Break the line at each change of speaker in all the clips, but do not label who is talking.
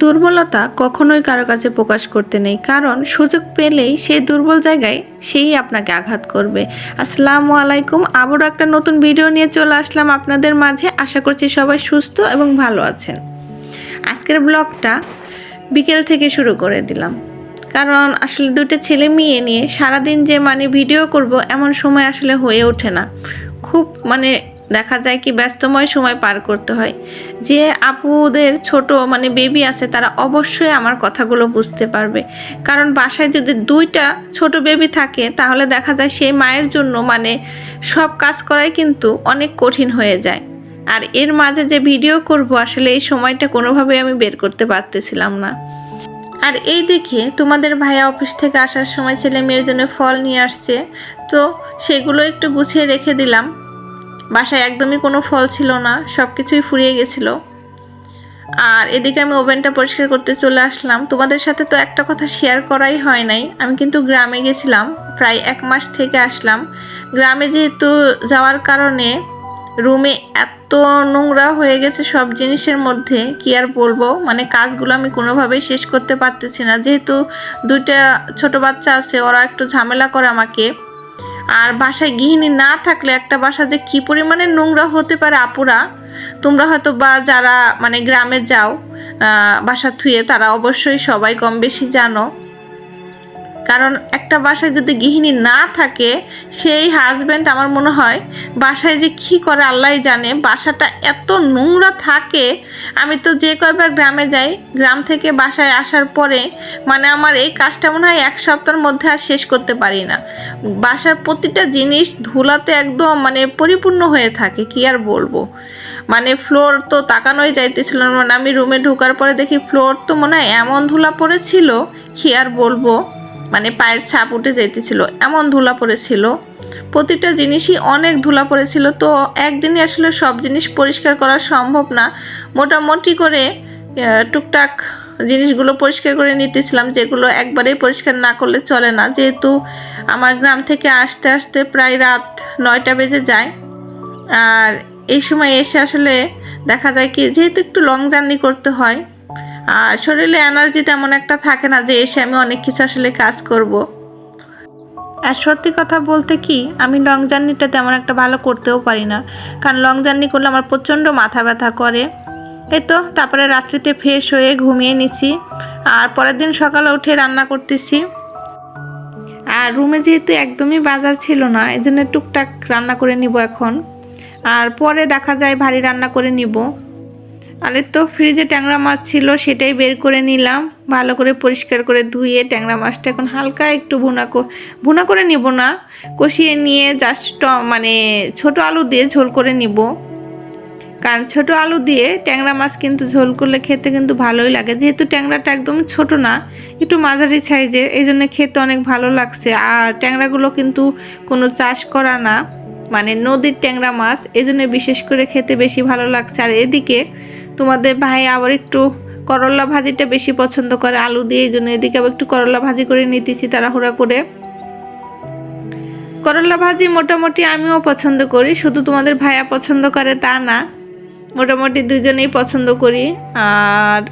দুর্বলতা কখনোই কারও কাছে প্রকাশ করতে নেই, কারণ সুযোগ পেলেই সেই দুর্বল জায়গায় সেই আপনাকে আঘাত করবে। আসসালামু আলাইকুম, আবারও একটা নতুন ভিডিও নিয়ে চলে আসলাম আপনাদের মাঝে। আশা করছি সবাই সুস্থ এবং ভালো আছেন। আজকের ব্লগটা বিকেল থেকে শুরু করে দিলাম। কারণ আসলে দুটো ছেলে মেয়ে নিয়ে সারাদিন যে মানে ভিডিও করব এমন সময় আসলে হয়ে ওঠে না। খুব মানে দেখা যায় কি ব্যস্তময় সময় পার করতে হয়। যে আপুদের ছোট মানে বেবি আছে, তারা অবশ্যই আমার কথাগুলো বুঝতে পারবে। কারণ বাসায় যদি দুইটা ছোট বেবি থাকে, তাহলে দেখা যায় সেই মায়ের জন্য মানে সব কাজ করাই কিন্তু অনেক কঠিন হয়ে যায়। আর এর মাঝে যে ভিডিও করব, আসলে এই সময়টা কোনোভাবেই আমি বের করতে পারতেছিলাম না। আর এই দেখে তোমাদের ভাইয়া অফিস থেকে আসার সময় ছেলে মেয়ের জন্য ফল নিয়ে আসছে। তো সেগুলো একটু গুছিয়ে রেখে দিলাম। বাসায় একদমই কোনো ফল ছিল না সব কিছুই ফুরিয়ে গেছিল। আর এদিকে আমি ওভেনটা পরিষ্কার করতে চলে আসলাম। তোমাদের সাথে তো একটা কথা শেয়ার করাই হয় নাই। আমি কিন্তু গ্রামে গেছিলাম, প্রায় এক মাস থেকে আসলাম। গ্রামে যেহেতু যাওয়ার কারণে রুমে এত নোংরা হয়ে গেছে সব জিনিসের মধ্যে, কি আর বলব? মানে কাজগুলো আমি কোনোভাবেই শেষ করতে পারতেছি না। যেহেতু দুইটা ছোট বাচ্চা আছে, ওরা একটু ঝামেলা করে আমাকে। আর বাসায় গৃহিণী না থাকলে একটা বাসা যে কি পরিমাণে নোংরা হতে পারে আপুরা, তোমরা হয়তো বা যারা মানে গ্রামে যাও বাসা থুয়ে তারা অবশ্যই সবাই কম বেশি জানো। কারণ একটা বাসায় যদি গৃহিণী না থাকে, সেই হাজব্যান্ড আমার মনে হয় বাসায় যে কী করে আল্লাহ জানে, বাসাটা এত নোংরা থাকে। আমি তো যে কয়বার গ্রামে যাই, গ্রাম থেকে বাসায় আসার পরে মানে আমার এই কাজটা মনে হয় এক সপ্তাহের মধ্যে আর শেষ করতে পারি না। বাসার প্রতিটা জিনিস ধুলাতে একদম মানে পরিপূর্ণ হয়ে থাকে, কি আর বলব? মানে ফ্লোর তো তাকানোই যাইতেছিল না। মানে আমি রুমে ঢোকার পরে দেখি ফ্লোর তো মনে হয় এমন ধুলা পড়েছিল, কি আর বলব? মানে পায়ের ছাপ উঠে যেতেছিল এমন ধুলা পড়েছিল। প্রতিটা জিনিসই অনেক ধুলা পড়েছিল, তো একদিনে আসলে সব জিনিস পরিষ্কার করা সম্ভব না। মোটামুটি করে টুকটাক জিনিসগুলো পরিষ্কার করে নিতেছিলাম, যেগুলো একবারেই পরিষ্কার না করলে চলে না। যেহেতু আমার গ্রাম থেকে আসতে আসতে প্রায় রাত নয়টা বেজে যায়। আর এই সময় এসে আসলে দেখা যায় কি, যেহেতু একটু লং জার্নি করতে হয় আর শরীরে এনার্জি তেমন একটা থাকে না যে এসে আমি অনেক কিছু আসলে কাজ করব। আর সত্যি কথা বলতে কি, আমি লং জার্নিটা তেমন একটা ভালো করতেও পারি না। কারণ লং জার্নি করলে আমার প্রচণ্ড মাথা ব্যথা করে। এই তো, তারপরে রাত্রিতে ফ্রেশ হয়ে ঘুমিয়ে নিছি। আর পরের দিন সকালে উঠে রান্না করতেছি। আর রুমে যেহেতু একদমই বাজার ছিল না এই জন্য টুকটাক রান্না করে নিব এখন। আর পরে দেখা যায় ভারী রান্না করে নিব। আর তো ফ্রিজে ট্যাংরা মাছ ছিল, সেটাই বের করে নিলাম। ভালো করে পরিষ্কার করে ধুয়ে ট্যাংরা মাছটা এখন হালকা একটু ভুনা ভুনা করে নিব না, কষিয়ে নিয়ে জাস্ট মানে ছোট আলু দিয়ে ঝোল করে নিব। কারণ ছোট আলু দিয়ে ট্যাংরা মাছ কিন্তু ঝোল করলে খেতে কিন্তু ভালোই লাগে। যেহেতু ট্যাংরাটা একদম ছোট না, একটু মাঝারি সাইজের, এই জন্য খেতে অনেক ভালো লাগছে। আর ট্যাংরাগুলো কিন্তু কোনো চাষ করা না মানে নদীর ট্যাংরা মাছ, এই বিশেষ করে খেতে বেশি ভালো লাগছে। আর এদিকে তোমাদের ভাই আবার একটু করলা ভাজিটা বেশি পছন্দ করে, আলু দিয়ে এই জন্য এদিকে আবার একটু করলা ভাজি করে নিতেছি তাড়াহুড়া করে। করলা ভাজি মোটামুটি আমিও পছন্দ করি, শুধু তোমাদের ভাইয়া পছন্দ করে তা না, মোটামুটি দুজনেই পছন্দ করি। আর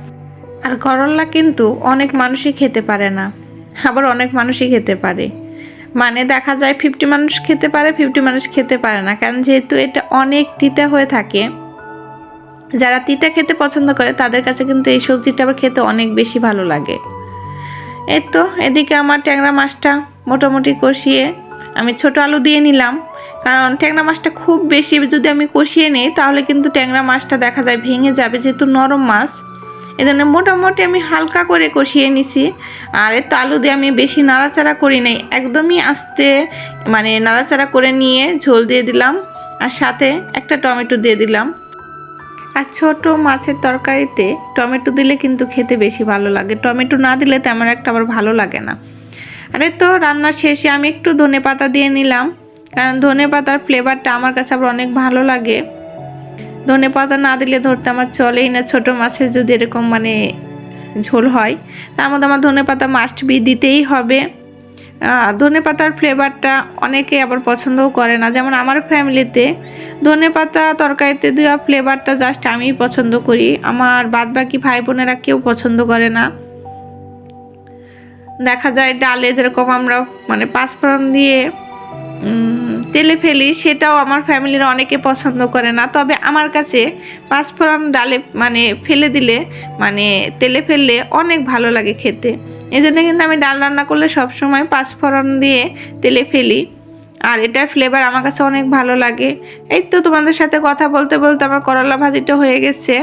আর করলা কিন্তু অনেক মানুষই খেতে পারে না, আবার অনেক মানুষই খেতে পারে। মানে দেখা যায় ফিফটি মানুষ খেতে পারে ফিফটি মানুষ খেতে পারে না, কারণ যেহেতু এটা অনেক তিতা হয়ে থাকে যারা তিতা খেতে পছন্দ করে, তাদের কাছে কিন্তু এই সবজিটা আবার খেতে অনেক বেশি ভালো লাগে। এই তো, এদিকে আমার ট্যাংরা মাছটা মোটামুটি কষিয়ে আমি ছোট আলু দিয়ে নিলাম। কারণ ট্যাংরা মাছটা খুব বেশি যদি আমি কষিয়ে নিই, তাহলে কিন্তু ট্যাংরা মাছটা দেখা যায় ভেঙে যাবে, যেহেতু নরম মাছ। এই জন্য মোটামুটি আমি হালকা করে কষিয়ে নিছি। আর এর তো আলু দিয়ে আমি বেশি নাড়াচাড়া করি নাই, একদমই আস্তে মানে নাড়াচাড়া করে নিয়ে ঝোল দিয়ে দিলাম। আর সাথে একটা টমেটো দিয়ে দিলাম। আর ছোট মাছের তরকারিতে টমেটো দিলে কিন্তু খেতে বেশি ভালো লাগে। টমেটো না দিলে তেমন একটা আবার ভালো লাগে না। আরে তো রান্না শেষে আমি একটু ধনে পাতা দিয়ে নিলাম। কারণ ধনে পাতার ফ্লেভারটা আমার কাছে আবার অনেক ভালো লাগে। ধনে পাতা না দিলে ধরতে আমার চলেই না। ছোট মাছের যদি এরকম মানে ঝোল হয়, তার মধ্যে আমার ধনে পাতা মাস্ট বি দিতেই হবে। ধনে পাতার ফ্লেভারটা অনেকে আবার পছন্দও করে না। যেমন আমার ফ্যামিলিতে ধনে পাতা তরকারিতে দেওয়া ফ্লেভারটা জাস্ট আমি পছন্দ করি। আমার বাদবাকি ভাই বোনেরা কেউ পছন্দ করে না। দেখা যায় ডালে যেরকম আমরা মানে পাঁচফোড়ন দিয়ে তেলে ফেলি, সেটাও আমার ফ্যামিলির অনেকে পছন্দ করে না। তবে আমার কাছে পাঁচফোড়ন ডালে মানে ফেলে দিলে মানে তেলে ফেললে অনেক ভালো লাগে খেতে। এই জন্য কিন্তু আমি ডাল রান্না করলে সবসময় পাঁচফোড়ন দিয়ে তেলে ফেলি। আর এটার ফ্লেভার আমার কাছে অনেক ভালো লাগে। এই তো তোমাদের সাথে কথা বলতে বলতে আমার করলা ভাজিটা হয়ে গেছে।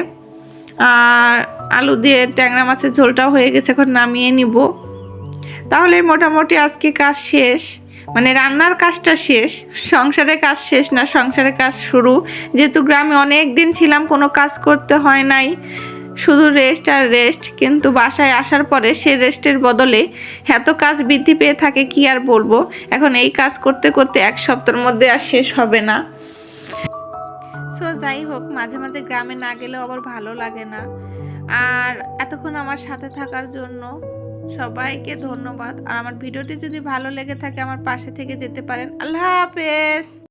আর আলু দিয়ে ট্যাংরা মাছের ঝোলটাও হয়ে গেছে, এখন নামিয়ে নিব। তাহলে মোটামুটি আজকে কাজ শেষ। মানে রান্নার কাজটা শেষ সংসারের কাজ শেষ না সংসারের কাজ শুরু। যেহেতু গ্রামে অনেক দিন ছিলাম, কোনো কাজ করতে হয় নাই। শুধু রেস্ট আর রেস্ট কিন্তু বাসায় আসার পরে সে রেস্টের বদলে এত কাজ বৃদ্ধি পেয়ে থাকে, কি আর বলব? এখন এই কাজ করতে করতে এক সপ্তাহের মধ্যে আর শেষ হবে না। সো যাই হোক, মাঝে মাঝে গ্রামে না গেলেও আবার ভালো লাগে না। আর এতক্ষণ আমার সাথে থাকার জন্য সবাইকে ধন্যবাদ। আর আমার ভিডিওটি যদি ভালো লেগে থাকে, আমার পাশে থেকে যেতে পারেন। আল্লাহ হাফেজ!